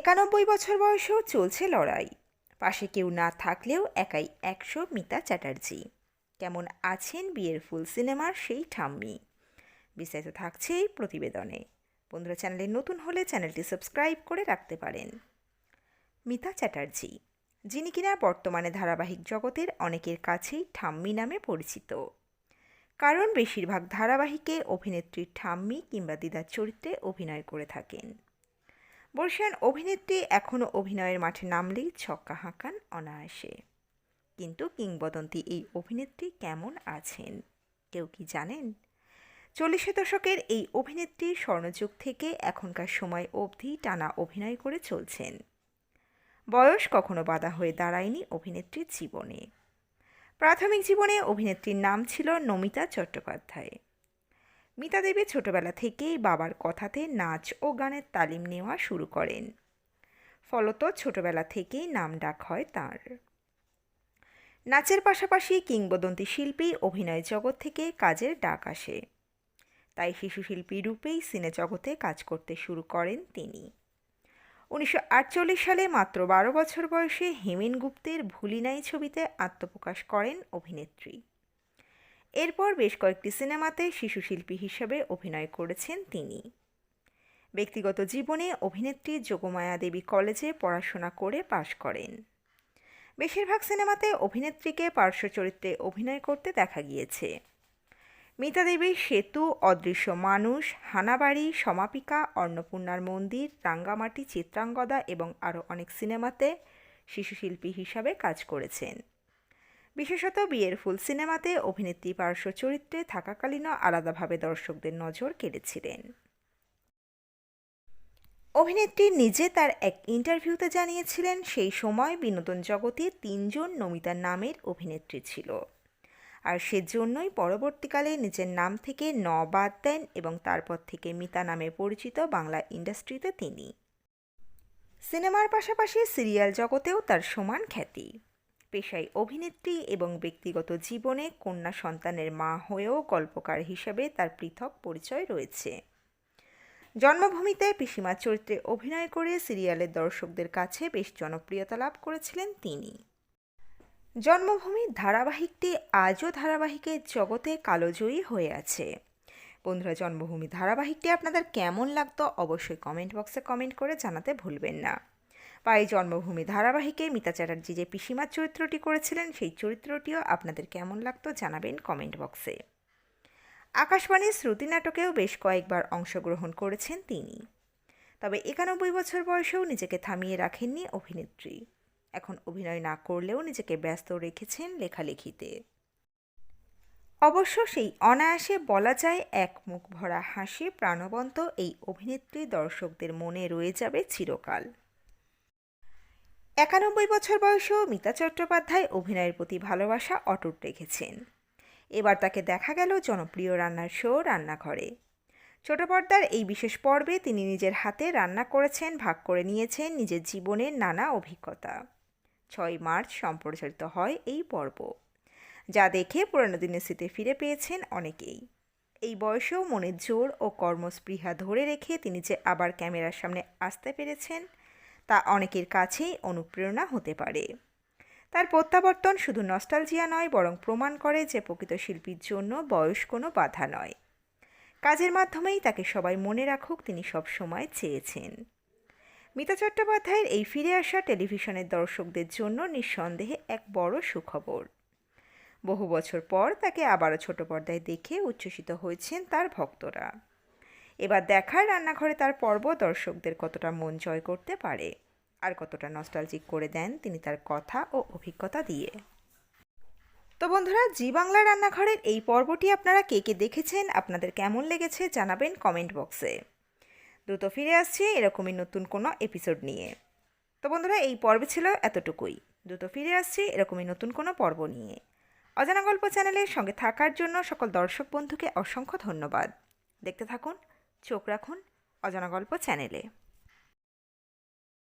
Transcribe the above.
একানব্বই বছর বয়সেও চলছে লড়াই। পাশে কেউ না থাকলেও একাই একশো মিতা চ্যাটার্জি। কেমন আছেন বিয়ের ফুল সিনেমার সেই ঠাম্মি? বিস্তারিত থাকছে এই প্রতিবেদনে। বন্ধুরা, চ্যানেলে নতুন হলে চ্যানেলটি সাবস্ক্রাইব করে রাখতে পারেন। মিতা চ্যাটার্জি, যিনি কিনা বর্তমানে ধারাবাহিক জগতের অনেকের কাছেই ঠাম্মি নামে পরিচিত। কারণ বেশিরভাগ ধারাবাহিকে অভিনেত্রী ঠাম্মি কিংবা দিদার চরিত্রে অভিনয় করে থাকেন। বর্ষিয়ান অভিনেত্রী এখনও অভিনয়ের মাঠে নামলেই ছক্কা হাঁকান অনায়াসে। কিন্তু কিংবদন্তি এই অভিনেত্রী কেমন আছেন? কেউ কি জানেন? চল্লিশের দশকের এই অভিনেত্রী স্বর্ণযুগ থেকে এখনকার সময় অবধি টানা অভিনয় করে চলছেন। বয়স কখনো বাধা হয়ে দাঁড়ায়নি অভিনেত্রীর জীবনে। প্রাথমিক জীবনে অভিনেত্রীর নাম ছিল নমিতা চট্টোপাধ্যায়। মিতা দেবী ছোটবেলা থেকেই বাবার কথাতে নাচ ও গানের তালিম নেওয়া শুরু করেন। ফলত ছোটবেলা থেকেই নাম ডাক হয় তাঁর। নাচের পাশাপাশি কিংবদন্তি শিল্পী অভিনয় জগৎ থেকে কাজের ডাক আসে। তাই শিশু শিল্পী রূপেই সিনে জগতে কাজ করতে শুরু করেন তিনি। উনিশশো আটচল্লিশ সালে মাত্র বারো বছর বয়সে হেমেন গুপ্তের ভুলিনাই ছবিতে আত্মপ্রকাশ করেন অভিনেত্রী। এরপর বেশ কয়েকটি সিনেমাতে শিশু শিল্পী হিসেবে অভিনয় করেছেন তিনি। ব্যক্তিগত জীবনে অভিনেত্রী যোগমায়া দেবী কলেজে পড়াশোনা করে পাশ করেন। বেশিরভাগ সিনেমাতে অভিনেত্রীকে পার্শ্ব চরিত্রে অভিনয় করতে দেখা গিয়েছে। মিতা দেবী, সেতু, অদৃশ্য মানুষ, হানাবাড়ি, সমাপিকা, অন্নপূর্ণার মন্দির, রাঙ্গামাটি, চিত্রাঙ্গদা এবং আরও অনেক সিনেমাতে শিশুশিল্পী হিসাবে কাজ করেছেন। বিশেষত বিয়ের ফুল সিনেমাতে অভিনেত্রী পার্শ্ব চরিত্রে থাকাকালীনও আলাদাভাবে দর্শকদের নজর কেড়েছিলেন। অভিনেত্রী নিজে তার এক ইন্টারভিউতে জানিয়েছিলেন, সেই সময় বিনোদন জগতে তিনজন নমিতা নামের অভিনেত্রী ছিল। আর সেজন্যই পরবর্তীকালে নিজের নাম থেকে ন বাদ দেন এবং তারপর থেকে মিতা নামে পরিচিত বাংলা ইন্ডাস্ট্রিতে তিনি। সিনেমার পাশাপাশি সিরিয়াল জগতেও তার সমান খ্যাতি। পেশায় অভিনেত্রী এবং ব্যক্তিগত জীবনে কন্যা সন্তানের মা হয়েও গল্পকার হিসেবে তার পৃথক পরিচয় রয়েছে। জন্মভূমিতে পিসিমা চরিত্রে অভিনয় করে সিরিয়ালের দর্শকদের কাছে বেশ জনপ্রিয়তা লাভ করেছিলেন তিনি। জন্মভূমি ধারাবাহিকটি আজও ধারাবাহিকের জগতে কালোজয়ী হয়ে আছে। বন্ধুরা, জন্মভূমি ধারাবাহিকটি আপনাদের কেমন লাগতো অবশ্যই কমেন্ট বক্সে কমেন্ট করে জানাতে ভুলবেন না। এই জন্মভূমি ধারাবাহিকে মিতা চ্যাটার্জি যে পিসিমার চরিত্রটি করেছিলেন, সেই চরিত্রটিও আপনাদের কেমন লাগতো জানাবেন কমেন্ট বক্সে। আকাশবাণীর শ্রুতি নাটকেও বেশ কয়েকবার অংশগ্রহণ করেছেন তিনি। তবে একানব্বই বছর বয়সেও নিজেকে থামিয়ে রাখেননি অভিনেত্রী। এখন অভিনয় না করলেও নিজেকে ব্যস্ত রেখেছেন লেখালেখিতে। অবশ্য সেই অনায়াসে বলা যায় এক মুখ ভরা হাসি প্রাণবন্ত এই অভিনেত্রী দর্শকদের মনে রয়ে যাবে চিরকাল। একানব্বই বছর বয়সেও মিতা চট্টোপাধ্যায় অভিনয়ের প্রতি ভালোবাসা অটুট রেখেছেন। এবার তাকে দেখা গেল জনপ্রিয় রান্নার শো রান্নাঘরে। ছোট পর্দার এই বিশেষ পর্বে তিনি নিজের হাতে রান্না করেছেন, ভাগ করে নিয়েছেন নিজের জীবনের নানা অভিজ্ঞতা। ছয় মার্চ সম্প্রচারিত হয় এই পর্ব। যা দেখে পুরানো দিনের স্মৃতি ফিরে পেয়েছেন অনেকেই। এই বয়সেও মনের জোর ও কর্মস্পৃহা ধরে রেখে তিনি যে আবার ক্যামেরার সামনে আসতে পেরেছেন তা অনেকের কাছেই অনুপ্রেরণা হতে পারে। তার প্রত্যাবর্তন শুধু নস্টালজিয়া নয়, বরং প্রমাণ করে যে প্রকৃত শিল্পীর জন্য বয়স কোনো বাধা নয়। কাজের মাধ্যমেই তাকে সবাই মনে রাখুক তিনি সব সময় চেয়েছেন। মিতা চট্টোপাধ্যায়ের এই ফিরে আসা টেলিভিশনের দর্শকদের জন্য নিঃসন্দেহে এক বড় সুখবর। বহু বছর পর তাকে আবারও ছোট পর্দায় দেখে উচ্ছ্বসিত হয়েছেন তার ভক্তরা। এবার দেখার রান্নাঘরে তার পর্ব দর্শকদের কতটা মন জয় করতে পারে আর কতটা নস্টালজিক করে দেন তিনি তার কথা ও অভিজ্ঞতা দিয়ে। তো বন্ধুরা, জি বাংলা রান্নাঘরের এই পর্বটি আপনারা কে কে দেখেছেন, আপনাদের কেমন লেগেছে জানাবেন কমেন্ট বক্সে দ্রুত ফিরে আসছি এরকমই নতুন কোনো এপিসোড নিয়ে। তো বন্ধুরা, এই পর্বে ছিল এতটুকুই। দ্রুত ফিরে আসছি এরকমই নতুন কোনো পর্ব নিয়ে। অজানা গল্প চ্যানেলের সঙ্গে থাকার জন্য সকল দর্শক বন্ধুকে অসংখ্য ধন্যবাদ। দেখতে থাকুন চোখ রাখুন অজানা গল্প চ্যানেলে।